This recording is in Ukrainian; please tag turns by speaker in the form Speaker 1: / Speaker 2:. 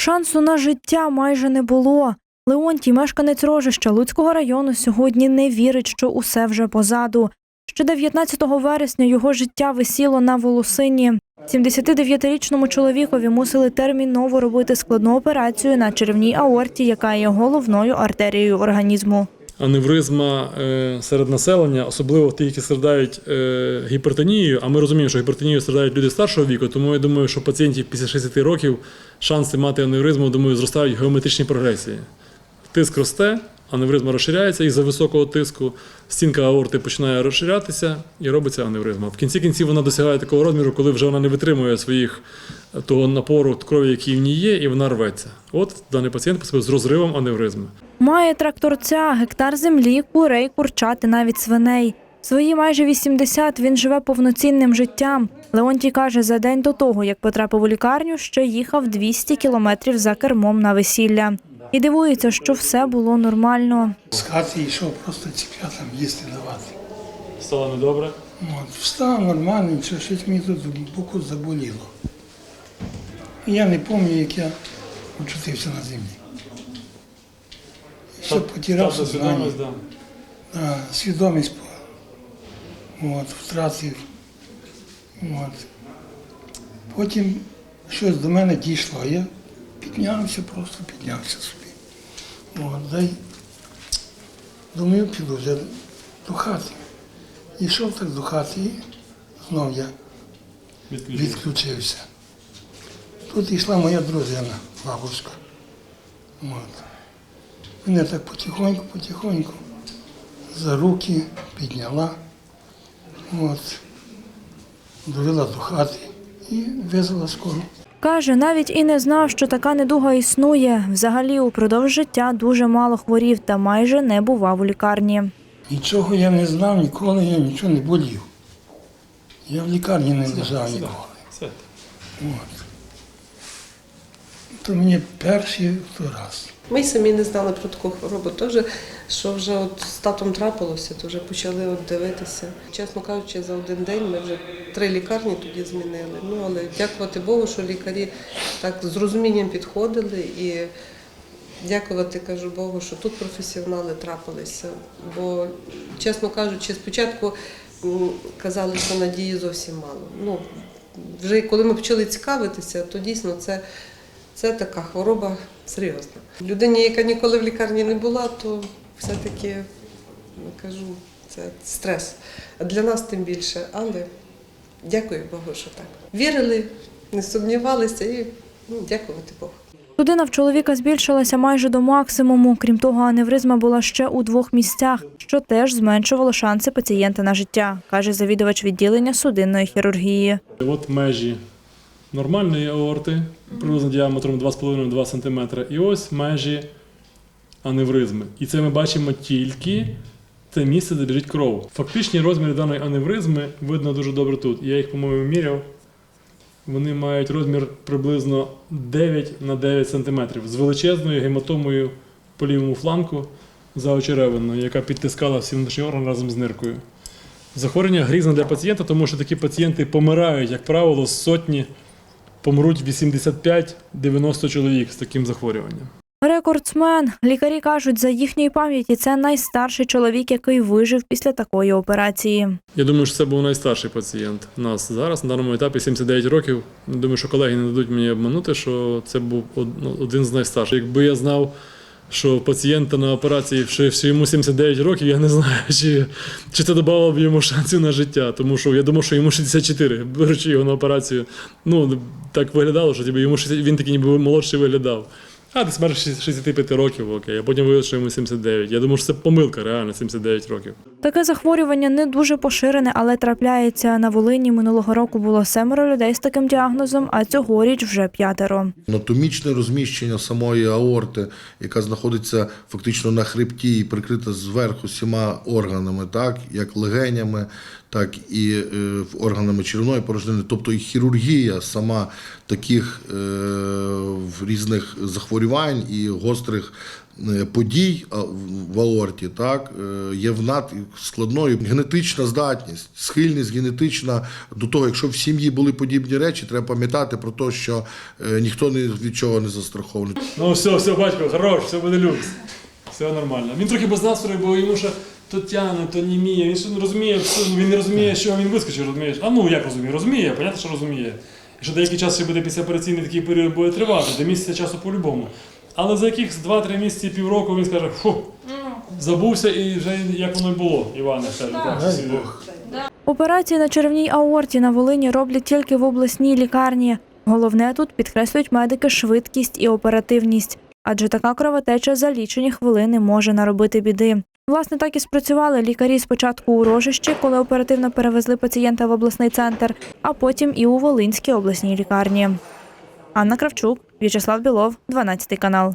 Speaker 1: Шансу на життя майже не було. Леонтій, мешканець Рожища Луцького району, сьогодні не вірить, що усе вже позаду. Ще 19 вересня його життя висіло на волосині. 79-річному чоловікові мусили терміново робити складну операцію на черевній аорті, яка є головною артерією організму.
Speaker 2: Аневризма е, серед населення, особливо ті, які страдають е, гіпертонією. А ми розуміємо, що гіпертонією страдають люди старшого віку, тому я думаю, що пацієнтів після 60 років шанси мати аневризму, думаю, зростають в геометричній прогресії. Тиск росте, аневризма розширяється із-за високого тиску, стінка аорти починає розширятися і робиться аневризма. В кінці кінців вона досягає такого розміру, коли вже вона не витримує своїх е, того напору крові, який в ній є, і вона рветься. От даний пацієнт потрапив з розривом аневризми.
Speaker 1: Має тракторця, гектар землі, курей, курчат і навіть свиней. Свої майже 80 він живе повноцінним життям. Леонтій каже, за день до того, як потрапив у лікарню, ще їхав 200 кілометрів за кермом на весілля. І дивується, що все було нормально.
Speaker 3: З хати йшов просто ціп'ятам їсти давати.
Speaker 2: Стало недобре.
Speaker 3: От, встав нормально, нічого, щось мені тут боку заболіло. І я не пам'ятаю, як я очутився на землі. І все, потіряв сознання.
Speaker 2: да.
Speaker 3: Свідомість от, втратив. От. Потім щось до мене дійшло, а я піднявся, просто піднявся дай, думаю, піду вже до хати. Йшов так до хати і знов я відключився. Тут йшла моя дружина, бабушка. От. Мене так потихоньку, потихоньку за руки підняла, от, довела до хати і визвала скору.
Speaker 1: Каже, навіть і не знав, що така недуга існує. Взагалі, упродовж життя дуже мало хворів та майже не бував у лікарні.
Speaker 3: Нічого я не знав, ніколи я нічого не болів. Я в лікарні не лежав ніколи. От. То мені перший раз.
Speaker 4: Ми самі не знали про таку хворобу. Теж, що вже от з татом трапилося, то вже почали от дивитися. Чесно кажучи, за один день ми вже три лікарні тоді змінили. Ну але дякувати Богу, що лікарі так з розумінням підходили і. Дякувати кажу Богу, що тут професіонали трапилися. Бо, чесно кажучи, спочатку казали, що надії зовсім мало. Ну, вже коли ми почали цікавитися, то дійсно це, це така хвороба серйозна. Людині, яка ніколи в лікарні не була, то все-таки кажу, це стрес. А для нас тим більше. Але дякую Богу, що так. Вірили, не сумнівалися і ну, дякувати Богу.
Speaker 1: Судина в чоловіка збільшилася майже до максимуму. Крім того, аневризма була ще у двох місцях, що теж зменшувало шанси пацієнта на життя, каже завідувач відділення судинної хірургії.
Speaker 2: От межі нормальної аорти, приблизно діаметром 2,5-2 см. І ось межі аневризми. І це ми бачимо тільки це місце, де біжить кров. Фактичні розміри даної аневризми видно дуже добре тут. Я їх, по-моєму, міряв. Вони мають розмір приблизно 9 на 9 см з величезною гематомою по лівому фланку за очеревиною, яка підтискала всі внутрішні органи разом з ниркою. Захворювання грізне для пацієнта, тому що такі пацієнти помирають, як правило, з сотні помруть 85-90 чоловік з таким захворюванням.
Speaker 1: Рекордсмен. Лікарі кажуть, за їхньої пам'яті це найстарший чоловік, який вижив після такої операції.
Speaker 2: Я думаю, що це був найстарший пацієнт у нас зараз на даному етапі 79 років. Думаю, що колеги не дадуть мені обманути, що це був ну, один з найстарших. Якби я знав, що пацієнта на операції що йому 79 років, я не знаю, чи, чи це додавало б йому шансів на життя. Тому що я думав, що йому 64, беручи його на операцію. Ну так виглядало, що типу, йому 60, він такий ніби молодший виглядав. А ти смерть 65 років, окей, а потім виявилося, що йому 79. Я думаю, що це помилка, реально 79 років.
Speaker 1: Таке захворювання не дуже поширене, але трапляється на Волині. Минулого року було семеро людей з таким діагнозом, а цьогоріч вже п'ятеро.
Speaker 5: Анатомічне розміщення самої аорти, яка знаходиться фактично на хребті і прикрита зверху всіма органами, так як легенями, так і е, органами черевної порожнини. Тобто і хірургія сама таких е, різних захворювань і гострих е, подій в- аорті, так, е, є в над складною генетична здатність, схильність генетична до того, якщо в сім'ї були подібні речі, треба пам'ятати про те, що е, ніхто ні від чого не застрахований.
Speaker 2: Ну все, все, батько, хорош, все буде люкс. Все нормально. Він трохи без настрою, бо йому ще то тяне, то німіє. Він ще не розуміє, ну, він не розуміє, що він вискочив, розумієш? А ну як розуміє? Розуміє, понятно, що розуміє. І що деякий час ще буде післяопераційний такий період буде тривати, до місяця часу по-любому. Але за якихось 2-3 місяці, півроку він скаже, фу, забувся і вже як воно й було, Іване, каже, так, всі.
Speaker 1: Операції на черевній аорті на Волині роблять тільки в обласній лікарні. Головне тут підкреслюють медики швидкість і оперативність, адже така кровотеча за лічені хвилини може наробити біди. Власне, так і спрацювали лікарі спочатку у Рожищі, коли оперативно перевезли пацієнта в обласний центр, а потім і у Волинській обласній лікарні. Анна Кравчук, В'ячеслав Білов, 12 канал.